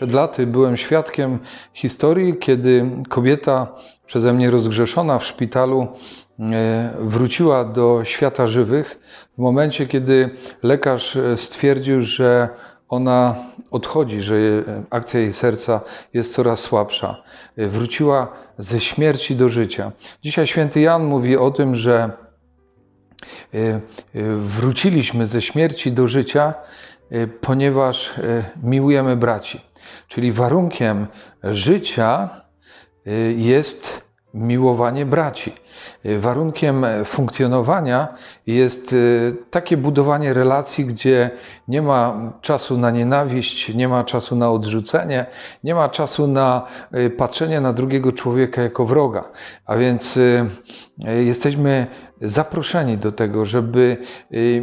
Przed laty byłem świadkiem historii, kiedy kobieta przeze mnie rozgrzeszona w szpitalu e, wróciła do świata żywych w momencie, kiedy lekarz e, stwierdził, że ona odchodzi, że akcja jej serca jest coraz słabsza. Wróciła ze śmierci do życia. Dzisiaj święty Jan mówi o tym, że e, e, wróciliśmy ze śmierci do życia, e, ponieważ miłujemy braci. Czyli warunkiem życia jest miłowanie braci. Warunkiem funkcjonowania jest y, takie budowanie relacji, gdzie nie ma czasu na nienawiść, nie ma czasu na odrzucenie, nie ma czasu na y, patrzenie na drugiego człowieka jako wroga. A więc y, jesteśmy zaproszeni do tego, żeby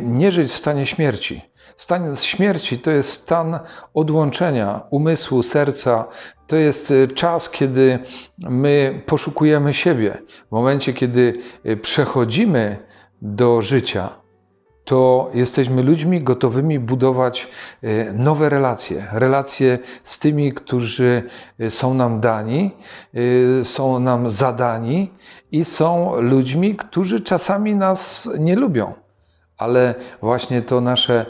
nie żyć w stanie śmierci. Stan śmierci to jest stan odłączenia umysłu, serca. To jest y, czas, kiedy my poszukujemy siebie. W momencie, kiedy y, przechodzimy do życia, to jesteśmy ludźmi gotowymi budować y, nowe relacje. Relacje z tymi, którzy są nam dani, są nam zadani i są ludźmi, którzy czasami nas nie lubią ale właśnie to nasze,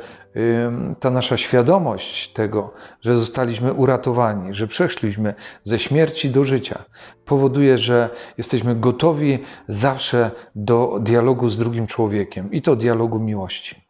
ta nasza świadomość tego, że zostaliśmy uratowani, że przeszliśmy ze śmierci do życia, powoduje, że jesteśmy gotowi zawsze do dialogu z drugim człowiekiem i to dialogu miłości.